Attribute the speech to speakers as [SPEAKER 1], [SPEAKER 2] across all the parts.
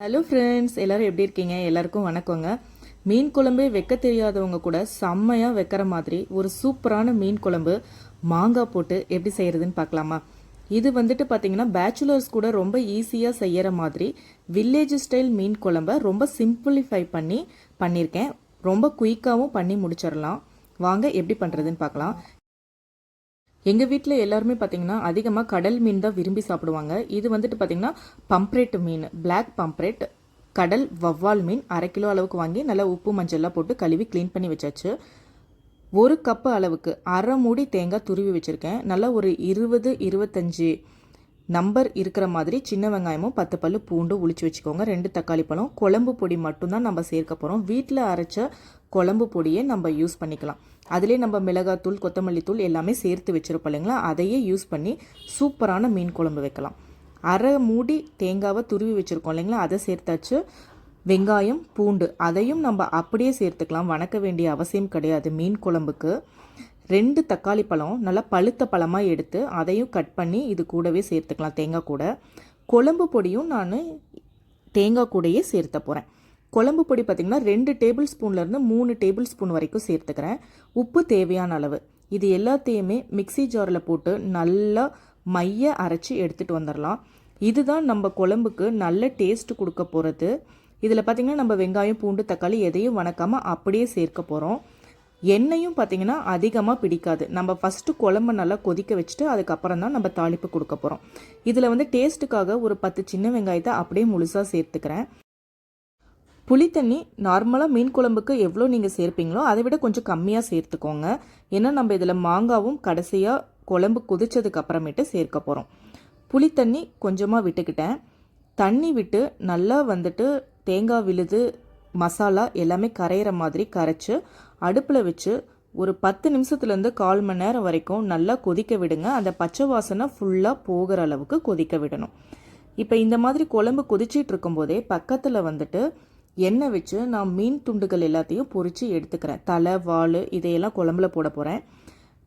[SPEAKER 1] Hello friends எல்லோரும் எப்படி இருக்கீங்க? எல்லாருக்கும் வணக்கங்க. மீன் குழம்பே வைக்க தெரியாதவங்க கூட செம்மையாக வைக்கிற மாதிரி ஒரு சூப்பரான மீன் குழம்பு மாங்காய் போட்டு எப்படி செய்கிறதுன்னு பார்க்கலாமா? இது வந்துட்டு பார்த்தீங்கன்னா பேச்சுலர்ஸ் கூட ரொம்ப ஈஸியாக செய்கிற மாதிரி வில்லேஜ் ஸ்டைல் மீன் குழம்ப ரொம்ப சிம்பிளிஃபை பண்ணி பண்ணியிருக்கேன் ரொம்ப குயிக்காகவும் பண்ணி முடிச்சிடலாம். வாங்க எப்படி பண்ணுறதுன்னு பார்க்கலாம். எங்கள் வீட்டில் எல்லாருமே பார்த்தீங்கன்னா அதிகமாக கடல் மீன் தான் விரும்பி சாப்பிடுவாங்க. இது வந்துட்டு பார்த்தீங்கன்னா பம்ப்ரேட் மீன் பிளாக் பம்ப்ரேட் கடல் வவ்வால் மீன் அரை கிலோ அளவுக்கு வாங்கி நல்லா உப்பு மஞ்சள்லாம் போட்டு கழுவி க்ளீன் பண்ணி வச்சாச்சு. ஒரு கப்பு அளவுக்கு அரை மூடி தேங்காய் துருவி வச்சுருக்கேன். நல்லா ஒரு இருபது இருபத்தஞ்சி நம்பர் இருக்கிற மாதிரி சின்ன வெங்காயமும் பத்து பல்லு பூண்டு உளிச்சு வச்சுக்கோங்க. ரெண்டு தக்காளி பழம் குழம்பு பொடி மட்டும்தான் நம்ம சேர்க்க போகிறோம் வீட்டில் அரைச்ச குழம்பு பொடியை நம்ம யூஸ் பண்ணிக்கலாம். அதிலே நம்ம மிளகாத்தூள் கொத்தமல்லி தூள் எல்லாமே சேர்த்து வச்சுருப்போம் இல்லைங்களா? அதையே யூஸ் பண்ணி சூப்பரான மீன் குழம்பு வைக்கலாம். அரை மூடி தேங்காவை துருவி வச்சுருக்கோம் இல்லைங்களா? அதை சேர்த்தாச்சு. வெங்காயம் பூண்டு அதையும் நம்ம அப்படியே சேர்த்துக்கலாம். வணக்க வேண்டிய அவசியம் கிடையாது மீன் குழம்புக்கு. ரெண்டு தக்காளி பழம் நல்லா பழுத்த பழமாக எடுத்து அதையும் கட் பண்ணி இது கூடவே சேர்த்துக்கலாம் தேங்காய் கூட. குழம்பு பொடியும் நான் தேங்காய் கூடையே சேர்த்த போகிறேன் குழம்பு பொடி பார்த்திங்கன்னா ரெண்டு டேபிள் ஸ்பூன்லேருந்து மூணு டேபிள் ஸ்பூன் வரைக்கும் சேர்த்துக்கிறேன். உப்பு தேவையான அளவு. இது எல்லாத்தையுமே மிக்சி ஜாரில் போட்டு நல்லா மைய அரைச்சி எடுத்துகிட்டு வந்துடலாம் இதுதான் நம்ம குழம்புக்கு நல்ல டேஸ்ட் கொடுக்க போகிறது இதில் பார்த்திங்கன்னா நம்ம வெங்காயம் பூண்டு தக்காளி எதையும் வணக்காமல் அப்படியே சேர்க்க போகிறோம் எண்ணெயும் பார்த்திங்கன்னா அதிகமாக பிடிக்காது. நம்ம ஃபஸ்ட்டு குழம்பு நல்லா கொதிக்க வச்சுட்டு அதுக்கப்புறம் தான் நம்ம தாளிப்பு கொடுக்க போகிறோம் இதில் வந்து டேஸ்ட்டுக்காக ஒரு பத்து சின்ன வெங்காயத்தை அப்படியே முழுசாக சேர்த்துக்கிறேன். புளி தண்ணி நார்மலாக மீன் குழம்புக்கு எவ்வளோ நீங்கள் சேர்ப்பீங்களோ அதை விட கொஞ்சம் கம்மியாக சேர்த்துக்கோங்க. ஏன்னா நம்ம இதில் மாங்காவும் கடைசியாக குழம்பு கொதிச்சதுக்கு அப்புறமேட்டு சேர்க்க போகிறோம் புளி தண்ணி கொஞ்சமாக விட்டுக்கிட்டேன். தண்ணி விட்டு நல்லா வந்துட்டு தேங்காய் விழுது மசாலா எல்லாமே கரையிற மாதிரி கரைச்சி அடுப்பில் வச்சு ஒரு பத்து நிமிஷத்துலேருந்து கால் மணி நேரம் வரைக்கும் நல்லா கொதிக்க விடுங்க. அந்த பச்சை வாசனை ஃபுல்லாக போகிற அளவுக்கு கொதிக்க விடணும். இப்போ இந்த மாதிரி குழம்பு கொதிச்சிட்டு இருக்கும்போதே பக்கத்தில் வந்துட்டு எண்ணெய் வச்சு நான் மீன் துண்டுகள் எல்லாத்தையும் பொறிச்சு எடுத்துக்கிறேன். தலை வால் இதையெல்லாம் குழம்புல போட போகிறேன்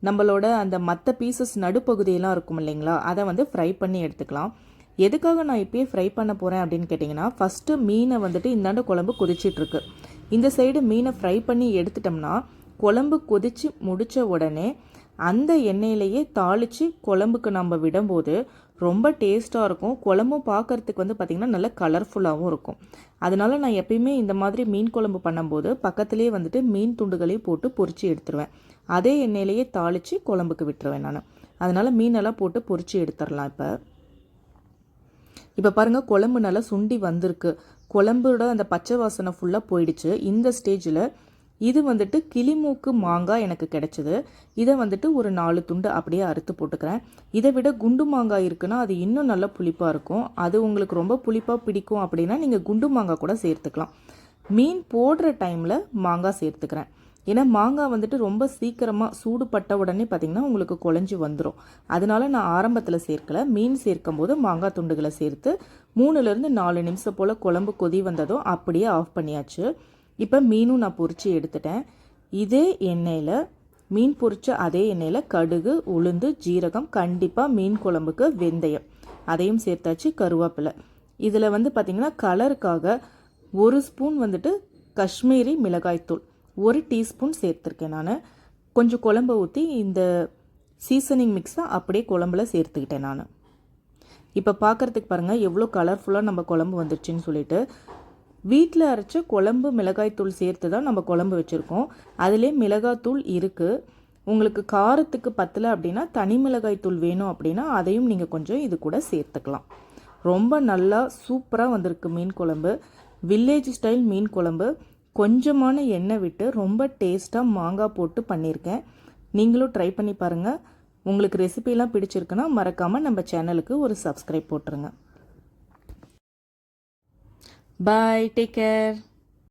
[SPEAKER 1] நம்மளோட அந்த மற்ற பீசஸ் நடுப்பகுதியெல்லாம் இருக்கும் இல்லைங்களா? அதை வந்து ஃப்ரை பண்ணி எடுத்துக்கலாம். எதுக்காக நான் இப்பயே ஃப்ரை பண்ண போகிறேன் அப்படின்னு கேட்டிங்கன்னா ஃபஸ்ட்டு மீனை வந்துட்டு இந்தாண்டு குழம்பு கொதிச்சிட்ருக்கு. இந்த சைடு மீனை ஃப்ரை பண்ணி எடுத்துட்டோம்னா குழம்பு கொதித்து முடித்த உடனே அந்த எண்ணெயிலேயே தாளித்து குழம்புக்கு நம்ம விடும்போது ரொம்ப டேஸ்ட்டாக இருக்கும். குழம்பும் பார்க்குறதுக்கு வந்து பார்த்திங்கன்னா நல்ல கலர்ஃபுல்லாகவும் இருக்கும். அதனால நான் எப்பயுமே இந்த மாதிரி மீன் குழம்பு பண்ணும்போது பக்கத்துலேயே வந்துட்டு மீன் துண்டுகளையும் போட்டு பொறிச்சு எடுத்துருவேன். அதே எண்ணெயிலேயே தாளித்து குழம்புக்கு விட்டுருவேன் நான். அதனால் மீனெல்லாம் போட்டு பொறிச்சு எடுத்துடலாம் இப்போ. இப்போ பாருங்கள் குழம்பு நல்லா சுண்டி வந்திருக்கு. குழம்போட அந்த பச்சை வாசனை ஃபுல்லாக போயிடுச்சு. இந்த ஸ்டேஜில் இது வந்துட்டு கிளிமூக்கு மாங்காய் எனக்கு கிடச்சிது. இதை வந்துட்டு ஒரு நாலு துண்டு அப்படியே அறுத்து போட்டுக்கிறேன். இதை விட குண்டு மாங்காய் இருக்குன்னா அது இன்னும் நல்லா புளிப்பாக இருக்கும். அது உங்களுக்கு ரொம்ப புளிப்பாக பிடிக்கும் அப்படின்னா நீங்கள் குண்டு மாங்காய் கூட சேர்த்துக்கலாம். மீன் போடுற டைமில் மாங்காய் சேர்த்துக்கிறேன். ஏன்னா மாங்காய் வந்துட்டு ரொம்ப சீக்கிரமாக சூடு பட்ட உடனே பார்த்திங்கன்னா உங்களுக்கு குழஞ்சி வந்துடும் அதனால நான் ஆரம்பத்தில் சேர்க்கலை. மீன் சேர்க்கும் போது மாங்காய் துண்டுகளை சேர்த்து மூணுலேருந்து நாலு நிமிஷம் போல் குழம்பு கொதி வந்ததும் அப்படியே ஆஃப் பண்ணியாச்சு. இப்போ மீனும் நான் பொறிச்சு எடுத்துட்டேன். இதே எண்ணெயில் மீன் பொறிச்ச அதே எண்ணெயில் கடுகு உளுந்து ஜீரகம் கண்டிப்பாக மீன் குழம்புக்கு வெந்தயம். அதையும் சேர்த்தாச்சு கருவேப்பிலை. இதில் வந்து பார்த்திங்கன்னா கலருக்காக ஒரு ஸ்பூன் வந்துட்டு காஷ்மீரி மிளகாய்த்தூள் ஒரு டீஸ்பூன் சேர்த்துருக்கேன் நான். கொஞ்சம் குழம்பை ஊற்றி இந்த சீசனிங் மிக்ஸை அப்படியே குழம்புல சேர்த்துக்கிட்டேன் நான். இப்போ பார்க்குறதுக்கு பாருங்கள் எவ்வளோ கலர்ஃபுல்லாக நம்ம குழம்பு வந்துருச்சுன்னு சொல்லிட்டு வீட்டில் அரைச்ச குழம்பு மிளகாய்த்தூள் சேர்த்து தான் நம்ம குழம்பு வச்சுருக்கோம். அதிலே மிளகாய்த்தூள் இருக்குது உங்களுக்கு காரத்துக்கு பத்தலை அப்படின்னா தனி மிளகாய்த்தூள் வேணும் அப்படின்னா அதையும் நீங்கள் கொஞ்சம் இது கூட சேர்த்துக்கலாம். ரொம்ப நல்லா சூப்பராக வந்திருக்கு மீன் குழம்பு. வில்லேஜ் ஸ்டைல் மீன் குழம்பு. கொஞ்சமான எண்ணெய் விட்டு ரொம்ப டேஸ்ட்டாக மாங்காய் போட்டு பண்ணியிருக்கேன் நீங்களும் ட்ரை பண்ணி பாருங்கள் உங்களுக்கு ரெசிபிலாம் பிடிச்சிருக்குன்னா மறக்காமல் நம்ம சேனலுக்கு ஒரு சப்ஸ்கிரைப் போட்டுருங்க. Bye. Take care.